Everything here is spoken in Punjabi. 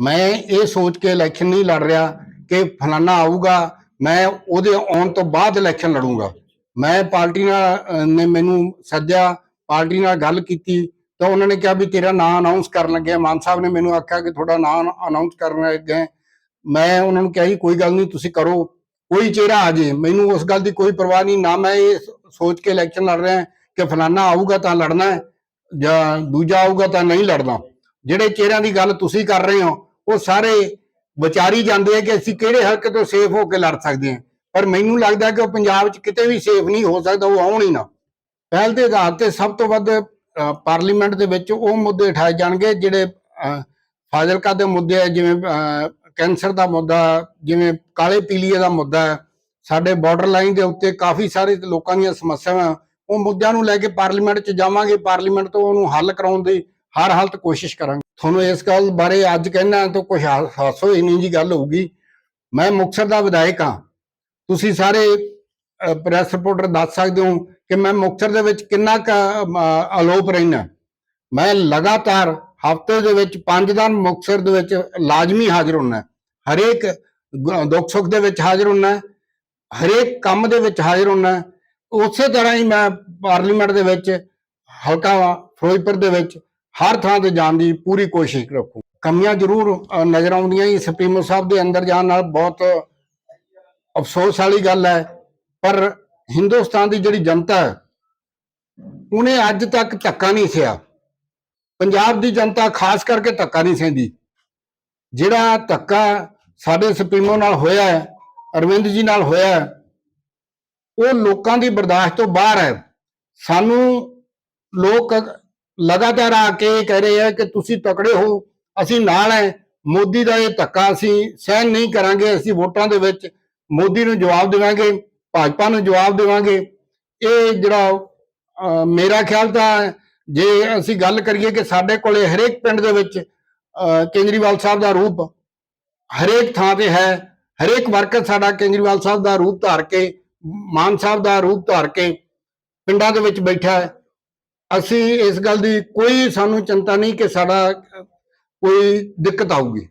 ਮੈਂ ਇਹ ਸੋਚ ਕੇ ਇਲੈਕਸ਼ਨ ਨਹੀਂ ਲੜ ਰਿਹਾ ਕਿ ਫਲਾਨਾ ਆਊਗਾ, ਮੈਂ ਉਹਦੇ ਆਉਣ ਤੋਂ ਬਾਅਦ ਇਲੈਕਸ਼ਨ ਲੜੂੰਗਾ। ਮੈਂ ਪਾਰਟੀ ਨਾਲ ਨੇ ਮੈਨੂੰ ਸੱਦਿਆ, ਪਾਰਟੀ ਨਾਲ ਗੱਲ ਕੀਤੀ, ਤਾਂ ਉਹਨਾਂ ਨੇ ਕਿਹਾ ਵੀ ਤੇਰਾ ਨਾਂ ਅਨਾਉਂਸ ਕਰਨ ਲੱਗੇ ਮਾਨ ਸਾਹਿਬ ਨੇ ਮੈਨੂੰ ਆਖਿਆ ਕਿ ਤੁਹਾਡਾ ਨਾਂ ਅਨਾਉਂਸ ਕਰਨ ਲੱਗੇ ਮੈਂ ਉਹਨਾਂ ਨੂੰ ਕਿਹਾ ਜੀ, ਕੋਈ ਗੱਲ ਨਹੀਂ, ਤੁਸੀਂ ਕਰੋ। ਕੋਈ ਚਿਹਰਾ ਆ ਜੇ, ਮੈਨੂੰ ਉਸ ਗੱਲ ਦੀ ਕੋਈ ਪਰਵਾਹ ਨਹੀਂ, ਨਾ ਮੈਂ ਇਹ ਸੋਚ ਕੇ ਇਲੈਕਸ਼ਨ ਲੜ ਰਿਹਾ ਕਿ ਫਲਾਨਾ ਆਊਗਾ ਤਾਂ ਲੜਨਾ ਜਾਂ ਦੂਜਾ ਆਊਗਾ ਤਾਂ ਨਹੀਂ ਲੜਨਾ। ਜਿਹੜੇ ਚਿਹਰਿਆਂ ਦੀ ਗੱਲ ਤੁਸੀਂ ਕਰ ਰਹੇ ਹੋ ਉਹ ਸਾਰੇ ਵਿਚਾਰੀ ਜਾਂਦੇ ਆ ਕਿ ਅਸੀਂ ਕਿਹੜੇ ਹਲਕੇ ਤੋਂ ਸੇਫ ਹੋ ਕੇ ਲੜ ਸਕਦੇ ਹਾਂ ਪਰ ਮੈਨੂੰ ਲੱਗਦਾ ਕਿ ਉਹ ਪੰਜਾਬ 'ਚ ਕਿਤੇ ਵੀ ਸੇਫ ਨਹੀਂ ਹੋ ਸਕਦਾ ਉਹ ਆਉਣ ਹੀ ਨਾ। ਪਹਿਲ ਦੇ ਆਧਾਰ ਤੇ ਸਭ ਤੋਂ ਵੱਧ ਪਾਰਲੀਮੈਂਟ ਦੇ ਵਿੱਚ ਉਹ ਮੁੱਦੇ ਉਠਾਏ ਜਾਣਗੇ ਜਿਹੜੇ ਫਾਜ਼ਿਲਕਾ ਦੇ ਮੁੱਦੇ ਆ ਜਿਵੇਂ ਅ, ਕੈਂਸਰ ਦਾ ਮੁੱਦਾ ਜਿਵੇਂ ਕਾਲੇ ਪੀਲੀਏ ਦਾ ਮੁੱਦਾ ਸਾਡੇ ਬਾਰਡਰ ਲਾਈਨ ਦੇ ਉੱਤੇ ਕਾਫੀ ਸਾਰੇ ਲੋਕਾਂ ਦੀਆਂ ਸਮੱਸਿਆਵਾਂ ਉਹ ਮੁੱਦਿਆਂ ਨੂੰ ਲੈ ਕੇ ਪਾਰਲੀਮੈਂਟ 'ਚ ਜਾਵਾਂਗੇ। ਪਾਰਲੀਮੈਂਟ ਤੋਂ ਉਹਨੂੰ ਹੱਲ ਕਰਾਉਣ ਦੀ ਹਰ ਹਾਲਤ ਕੋਸ਼ਿਸ਼ ਕਰਾਂਗੇ। ਤੁਹਾਨੂੰ ਇਸ ਗੱਲ ਬਾਰੇ ਅੱਜ ਕਹਿਣਾ ਤਾਂ ਕੁਝ ਹਾਸੋ ਹੀ ਨਹੀਂ ਜੀ ਗੱਲ ਹੋਊਗੀ। ਮੈਂ ਮੁਕਤਸਰ ਦਾ ਵਿਧਾਇਕ ਹਾਂ। ਤੁਸੀਂ ਸਾਰੇ ਪ੍ਰੈਸ ਰਿਪੋਰਟਰ ਦੱਸ ਸਕਦੇ ਹੋ ਕਿ ਮੈਂ ਮੁਕਤਸਰ ਦੇ ਵਿੱਚ ਕਿੰਨਾ ਅਲੋਪ ਰਹਿਣਾ ਮੈਂ ਲਗਾਤਾਰ ਹਫ਼ਤੇ ਦੇ ਵਿੱਚ ਪੰਜ ਦਿਨ ਮੁਕਤਸਰ ਦੇ ਵਿੱਚ ਲਾਜ਼ਮੀ ਹਾਜ਼ਰ ਹੁੰਨਾ ਹਰੇਕ ਦੁੱਖ ਸੁੱਖ ਦੇ ਵਿੱਚ ਹਾਜ਼ਰ ਹੁੰਨਾ ਹਰੇਕ ਕੰਮ ਦੇ ਵਿੱਚ ਹਾਜ਼ਰ ਹੁੰਨਾ ਉਸੇ ਤਰ੍ਹਾਂ ਹੀ ਮੈਂ ਪਾਰਲੀਮੈਂਟ ਦੇ ਵਿੱਚ, ਹਲਕਾ ਫਿਰੋਜ਼ਪੁਰ ਦੇ ਵਿੱਚ ਹਰ ਥਾਂ ਤੇ ਜਾਣ ਦੀ ਪੂਰੀ ਕੋਸ਼ਿਸ਼ ਰੱਖੂ। ਕਮੀਆਂ ਜ਼ਰੂਰ ਨਜ਼ਰ ਆਉਂਦੀਆਂ ਹੀ ਸੁਪਰੀਮੋ ਸਾਹਿਬ ਦੇ ਅੰਦਰ ਜਾਣ ਨਾਲ ਬਹੁਤ ਅਫਸੋਸ ਵਾਲੀ ਗੱਲ ਹੈ। ਪਰ ਹਿੰਦੁਸਤਾਨ ਦੀ ਜਿਹੜੀ ਜਨਤਾ ਹੈ, ਉਹਨੇ ਅੱਜ ਤੱਕ ਧੱਕਾ ਨਹੀਂ ਸਿਆ ਪੰਜਾਬ ਦੀ ਜਨਤਾ ਖਾਸ ਕਰਕੇ ਧੱਕਾ ਨਹੀਂ ਸਹਿੰਦੀ। ਜਿਹੜਾ ਧੱਕਾ ਸਾਡੇ ਸੁਪਰੀਮੋ ਨਾਲ ਹੋਇਆ ਹੈ, ਅਰਵਿੰਦ ਜੀ ਨਾਲ ਹੋਇਆ ਹੈ, ਉਹ ਲੋਕਾਂ ਦੀ ਬਰਦਾਸ਼ਤ ਤੋਂ ਬਾਹਰ ਹੈ। ਸਾਨੂੰ ਲੋਕ ਲਗਾਤਾਰ ਆ ਕੇ ਇਹ ਕਹਿ ਰਹੇ ਆ ਕਿ ਤੁਸੀਂ ਤਕੜੇ ਹੋ ਅਸੀਂ ਨਾਲ ਹੈ ਮੋਦੀ ਦਾ ਇਹ ਧੱਕਾ ਅਸੀਂ ਸਹਿਨ ਨਹੀਂ ਕਰਾਂਗੇ ਅਸੀਂ ਵੋਟਾਂ ਦੇ ਵਿੱਚ ਮੋਦੀ ਨੂੰ ਜਵਾਬ ਦੇਵਾਂਗੇ ਭਾਜਪਾ ਨੂੰ ਜਵਾਬ ਦੇਵਾਂਗੇ। ਇਹ ਜਿਹੜਾ ਮੇਰਾ ਖਿਆਲ ਤਾਂ ਜੇ ਅਸੀਂ ਗੱਲ ਕਰੀਏ ਕਿ ਸਾਡੇ ਕੋਲੇ ਹਰੇਕ ਪਿੰਡ ਦੇ ਵਿੱਚ ਅਹ, ਕੇਜਰੀਵਾਲ ਸਾਹਿਬ ਦਾ ਰੂਪ ਹਰੇਕ ਥਾਂ ਤੇ ਹੈ ਹਰੇਕ ਵਰਕਰ ਸਾਡਾ ਕੇਜਰੀਵਾਲ ਸਾਹਿਬ ਦਾ ਰੂਪ ਧਾਰ ਕੇ ਮਾਨ ਸਾਹਿਬ ਦਾ ਰੂਪ ਧਾਰ ਕੇ ਪਿੰਡਾਂ ਦੇ ਵਿੱਚ ਬੈਠਾ ਹੈ। ਅਸੀਂ ਇਸ ਗੱਲ ਦੀ ਕੋਈ ਸਾਨੂੰ ਚਿੰਤਾ ਨਹੀਂ ਕਿ ਸਾਡਾ ਕੋਈ ਦਿੱਕਤ ਆਊਗੀ।